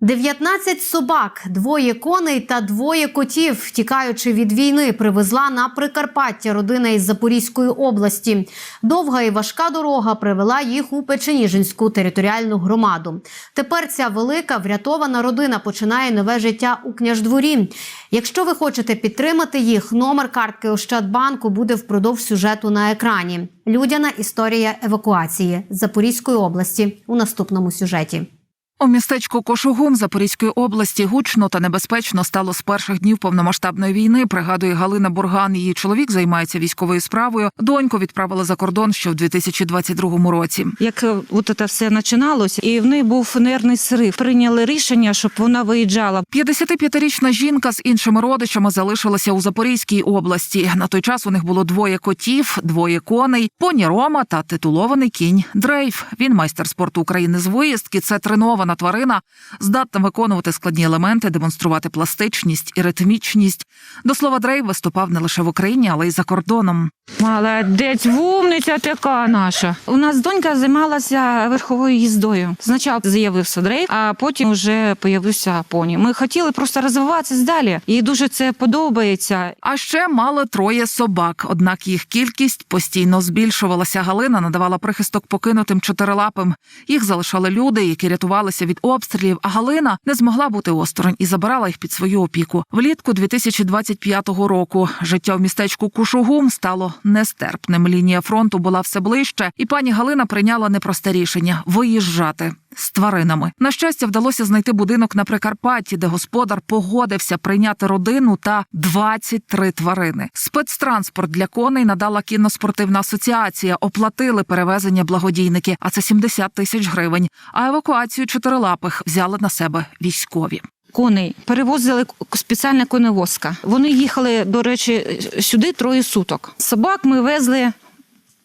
19 собак, двоє коней та двоє котів, втікаючи від війни, привезла на Прикарпаття родина із Запорізької області. Довга і важка дорога привела їх у Печеніжинську територіальну громаду. Тепер ця велика врятована родина починає нове життя у княждворі. Якщо ви хочете підтримати їх, номер картки Ощадбанку буде впродовж сюжету на екрані. Людяна історія евакуації з Запорізької області у наступному сюжеті. У містечку Кошугум Запорізької області гучно та небезпечно стало з перших днів повномасштабної війни. Пригадує Галина Бурган. Її чоловік займається військовою справою. Доньку відправили за кордон ще в 2022 році. Як е, от це все починалося, і в неї був нервний срив. Прийняли рішення, щоб вона виїжджала. 55-річна жінка з іншими родичами залишилася у Запорізькій області. На той час у них було двоє котів, двоє коней, поні Рома та титулований кінь Дрейф. Він майстер спорту України з виїздки. Це тренована тварина, здатна виконувати складні елементи, демонструвати пластичність і ритмічність. До слова, Дрейф виступав не лише в Україні, але й за кордоном. Молодець, вумниця така наша. У нас донька займалася верховою їздою. Спочатку з'явився дрейф, а потім вже появився поні. Ми хотіли просто розвиватися далі. Їй дуже це подобається. А ще мали троє собак, однак їх кількість постійно збільшувалася. Галина надавала прихисток покинутим чотирилапим. Їх залишали люди, які рятувалися від обстрілів. А Галина не змогла бути осторонь і забирала їх під свою опіку. Влітку 2025 року життя в містечку Кушугум стало нестерпним. Лінія фронту була все ближче, і пані Галина прийняла непросте рішення виїжджати. З тваринами на щастя вдалося знайти будинок на Прикарпатті, де господар погодився прийняти родину та 23 тварини. Спецтранспорт для коней надала кіноспортивна асоціація. Оплатили перевезення благодійники, а це 70 тисяч гривень. А евакуацію чотирилапих взяли на себе військові. Коней перевозили спеціальна коневозка. Вони їхали, до речі, сюди троє суток. Собак ми везли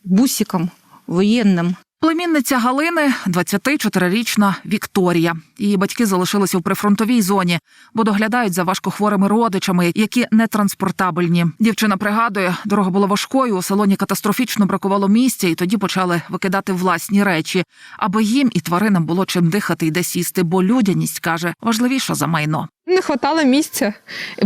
бусиком воєнним. Племінниця Галини 24-річна Вікторія. Її батьки залишилися у прифронтовій зоні, бо доглядають за важкохворими родичами, які не транспортабельні. Дівчина пригадує, дорога була важкою. У салоні катастрофічно бракувало місця, і тоді почали викидати власні речі, аби їм і тваринам було чим дихати і де сісти. Бо людяність каже важливіша за майно. Не хватало місця.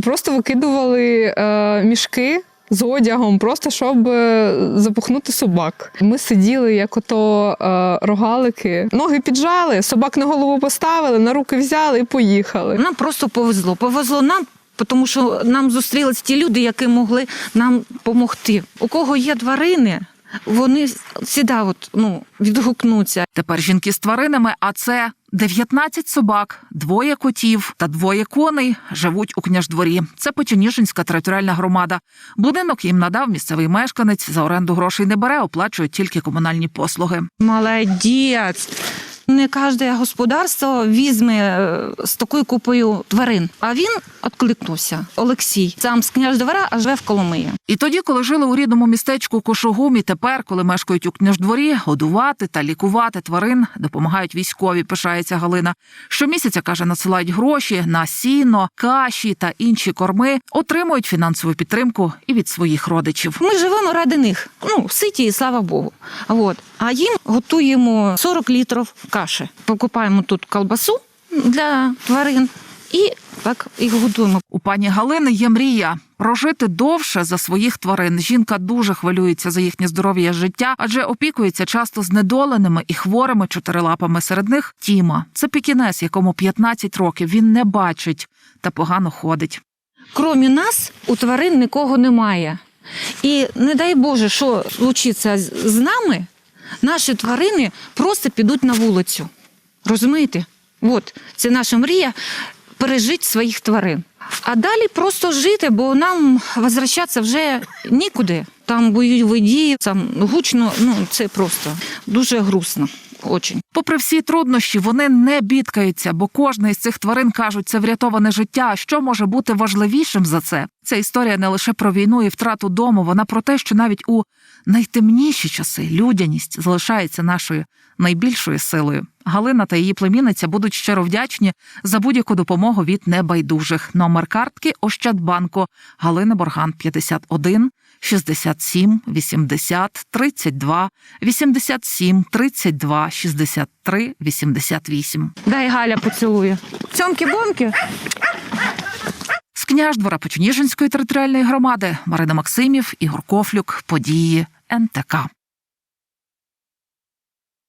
Просто викидували е, мішки з одягом, просто щоб е, запухнути собак. Ми сиділи, як ото е, рогалики, ноги піджали, собак на голову поставили, на руки взяли і поїхали. Нам просто повезло. Повезло нам, тому що нам зустрілись ті люди, які могли нам допомогти. У кого є тварини, вони сіда от, ну, відгукнуться. Тепер жінки з тваринами, а це 19 собак, двоє котів та двоє коней живуть у княждворі. Це Печеніжинська територіальна громада. Будинок їм надав місцевий мешканець. За оренду грошей не бере, оплачують тільки комунальні послуги. Молодець. Не кожне господарство візьме е, з такою купою тварин. А він відкликнувся. Олексій сам з княждвора, а живе в Коломиї. І тоді, коли жили у рідному містечку Кошугум, і тепер, коли мешкають у княждворі, годувати та лікувати тварин допомагають військові. Пишається Галина. Щомісяця каже, надсилають гроші на сіно, каші та інші корми, отримують фінансову підтримку і від своїх родичів. Ми живемо ради них. Ну, ситі, і слава Богу. От. А їм готуємо 40 літрів каші. Покупаємо тут колбасу для тварин і так їх готуємо. У пані Галини є мрія прожити довше за своїх тварин. Жінка дуже хвилюється за їхнє здоров'я життя, адже опікується часто знедоленими і хворими чотирилапами. Серед них Тіма. Це пікінес, якому 15 років. Він не бачить та погано ходить. Крім нас, у тварин нікого немає. І не дай Боже, що случиться з нами, наші тварини просто підуть на вулицю. Розумієте? От, це наша мрія пережити своїх тварин. А далі просто жити, бо нам возвращатися вже нікуди. Там бойові дії, там гучно, ну це просто дуже грустно. Очень. Попри всі труднощі, вони не бідкаються, бо кожна із цих тварин кажуть, це врятоване життя. А що може бути важливішим за це? Ця історія не лише про війну і втрату дому, вона про те, що навіть у найтемніші часи людяність залишається нашою найбільшою силою. Галина та її племінниця будуть щиро вдячні за будь-яку допомогу від небайдужих. Номер картки Ощадбанку Галини Борган 51 67 80 32 87 32 63 88. Дай Галя поцілує. Цьомки-бомки. З княждвора Печеніжинської територіальної громади Марина Максимів, Ігор Кофлюк, події НТК.